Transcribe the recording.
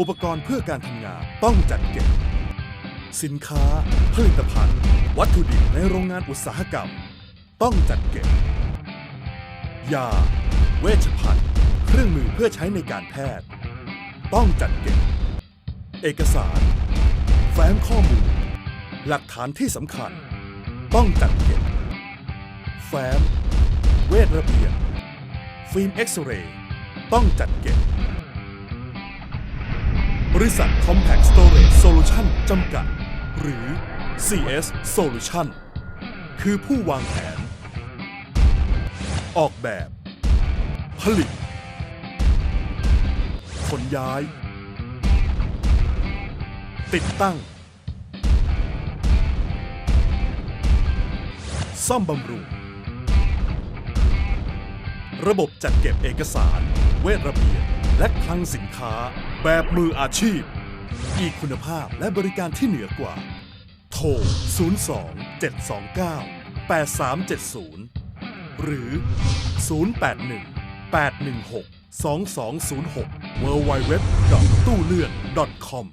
อุปกรณ์เพื่อการทำงานต้องจัดเก็บ สินค้า ผลิตภัณฑ์ วัตถุดิบในโรงงานอุตสาหกรรม ต้องจัดเก็บ ยา เวชภัณฑ์ เครื่องมือเพื่อใช้ในการแพทย์ ต้องจัดเก็บ เอกสาร แฟ้มข้อมูล หลักฐานที่สำคัญ ต้องจัดเก็บ แฟ้ม เวทระเบียบฟิล์มเอ็กซเรย์ต้องจัดเก็บ บริษัท Compact Storage Solution จำกัด หรือ CS Solution คือผู้วางแผน ออกแบบ ผลิต ขนย้าย ติดตั้ง ซ่อมบำรุง ระบบจัดเก็บเอกสาร เวทระเบียบและคลังสินค้า แบบมืออาชีพ อีกคุณภาพและบริการที่เหนือกว่า โทร 02 729 8370 หรือ 081 816 2206 w w w ตู้เลื่อน .com